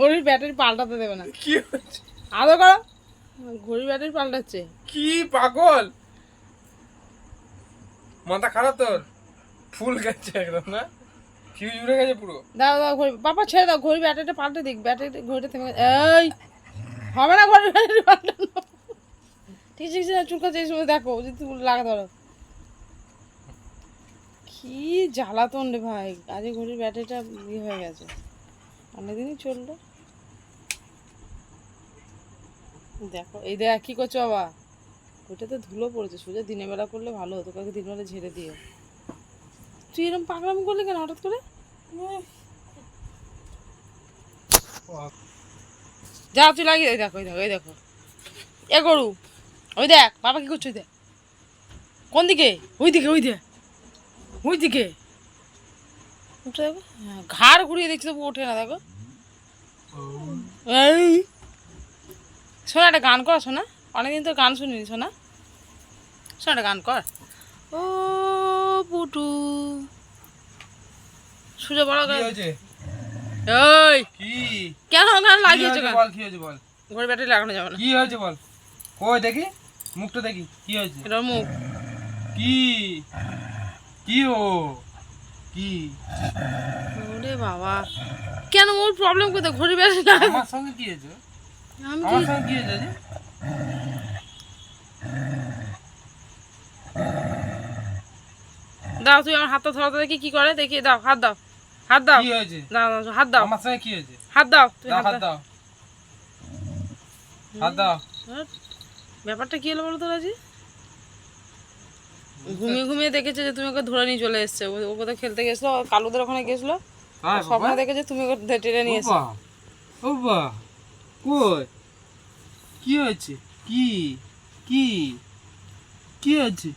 ঘড়ির ব্যাটারি পাল্টাতে দেবে না। কি হচ্ছে? আদৌ করো। ঘড়ির ব্যাটারি পাল্টাচ্ছে। কি পাগল? মাথা খারাপ তোর? ফুল গেছে একদম না? ফিউজ উড়ে গেছে পুরো? দাও দাও ঘড়ি বাবা ছেড়ে দাও ঘড়ি ব্যাটারিটা পাল্টে দিক। ব্যাটারি ঘড়িটা থেমে। এই হবে না ঘড়ির ব্যাটারি পাল্টানো। ঠিক আছে ঠিক আছে চুলকাচ্ছে এই সময় দেখো যদি তুমি লাগা ধরো। কি জ্বালাতন রে ভাই। আজকে ঘড়ির ব্যাটারিটা ইয়ে হয়ে গেছে। অনেকদিনই চলল। দেখো এই দেখ কি করছ বাবা? ওইটাতে ধুলো পড়েছে সোজা দিনের বেলা করলে ভালো হতো কাউকে দিনের বেলা ঝেড়ে দিয়ে তুই এরকম পাগলামি করলি কেন হঠাৎ করে? যা তুই লাগিয়ে দেখো ওই দেখো ওই দেখো। এ গরু ওই দেখ বাবা কি করছ দেখ। কোন দিকে? ওই দিকে ওই দেখ। ওই দিকে। হ্যাঁ, ঘাড় ঘুরিয়ে দেখছি তবু ওঠে না দেখো। এই। শোনা একটা গান কর শোনা অনেকদিন তো গান শুনিনি শোনা শোনা একটা গান কর। ও পুটু। সুজা বড় গান। ওই কি? কেন গান লাগিয়েছো কেন? বল কি হয়েছে বল? ঘরে ব্যাটারি লাগানো যাবে না। কি হয়েছে বল? কই দেখি? মুখটা দেখি। কি হয়েছে? এটা মুখ। কি? কি ও? কি? ওরে বাবা। কেন ওর প্রবলেম কোথায়? ঘড়ি ব্যাটারি লাগা আমার সঙ্গে কি হয়েছে? দাও তুই আমার হাতটা ধরাতে দেখি কি করে দেখি দাও হাত দাও হাত দাও। কি হয়েছে? দাও দাও, হাত দাও। আমার সঙ্গে কি হয়েছে? হাত দাও তুই হাত দাও। হাত দাও। ব্যাপারটা কি হলো বলো তো রাজি? ঘুমিয়ে ঘুমিয়ে দেখেছে যে তুমি ওকে ধরে নিয়ে চলে এসছে। ও কোথাও খেলতে গেছিল কালুদের ওখানে গেছিল। হ্যাঁ স্বপ্ন দেখেছে তুমি ওকে ধরে টেনে নিয়ে এসছো কই? কি হয়েছে? কি? কি? কি হয়েছে?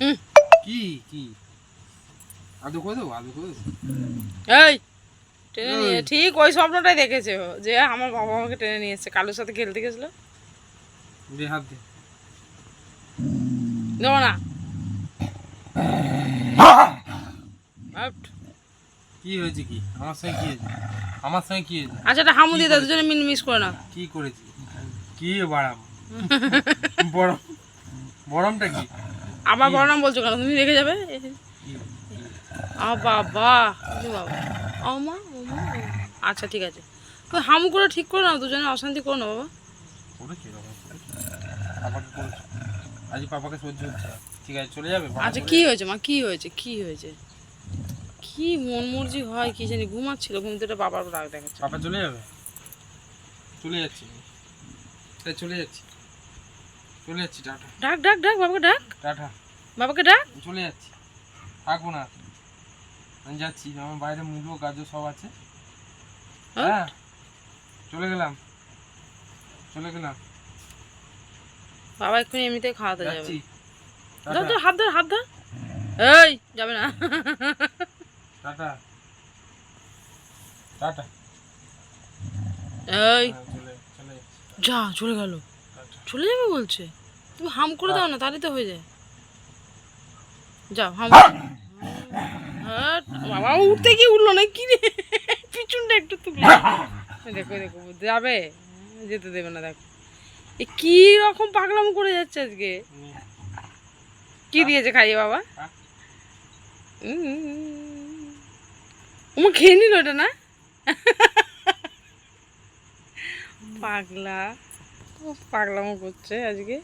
হুম। কি? কি? আদু করে দেবো আদু করে এই টেনে নিয়ে ঠিক ওই স্বপ্নটাই দেখেছে যে আমার বাবা আমাকে টেনে নিয়ে এসছে কালুর সাথে খেলতে গেছিল। দে হাত দে। দেবো না। কি হয়েছে কি? আমার সঙ্গে কি হয়েছে? আমার সঙ্গে কি হয়েছে? আচ্ছা এটা হামু দিয়ে দাও দুজনে মিস করে না কি করেছি? কি বাড়াম? বরম বরমটা কি? আবার বড় নাম বলছো কেন? তুমি রেখে যাবে? আ বাবা বাবা। আমা আচ্ছা ঠিক আছে। তো হামু করে ঠিক করো না দুজনে অশান্তি করো না বাবা। আজ পাপাকে সহ্য হচ্ছে ঠিক আছে চলে যাবে আচ্ছা কি হয়েছে মা? কি হয়েছে? কি হয়েছে? কি মন মর্জি হয় কি জানি ঘুমাচ্ছিল ঘুম থেকে বাবার রাগ দেখাচ্ছে। পাপা চলে যাবে? চলে যাচ্ছি। তাই চলে যাচ্ছি। চলে যাচ্ছি টাটা। ডাক ডাক ডাক বাবাকে ডাক। টাটা। বাবাকে ডাক। চলে যাচ্ছি। থাকব না। আমি যাচ্ছি আমার বাইরে মূল্য গাজর সব আছে। হ্যাঁ? চলে গেলাম। চলে গেলাম। বাবা এক্ষুনি এমনিতে খাওয়াতে যাবে। ধর হাত ধর হাত ধর। এই যাবে না। টাটা। টাটা। এই। হ্যাঁ, যা চলে গেল। চলে যাবে বলছে। তুমি হাম করে দাও না তাহলেই তো হয়ে যায়। যাও হাম হ্যাঁ, বাবা উঠতে কি উঠল না কি রে? পিছনটা একটু তুলে দেখো দেখো যাবে। যেতে দেবে না দেখো। এ কি রকম পাগলাম করে যাচ্ছে আজকে। কি দিয়েছে খাইয়ে বাবা? হ্যাঁ। উমা খেয়ে নিল ওটা না? পাগলা। ও পাগলামো করছে আজকে।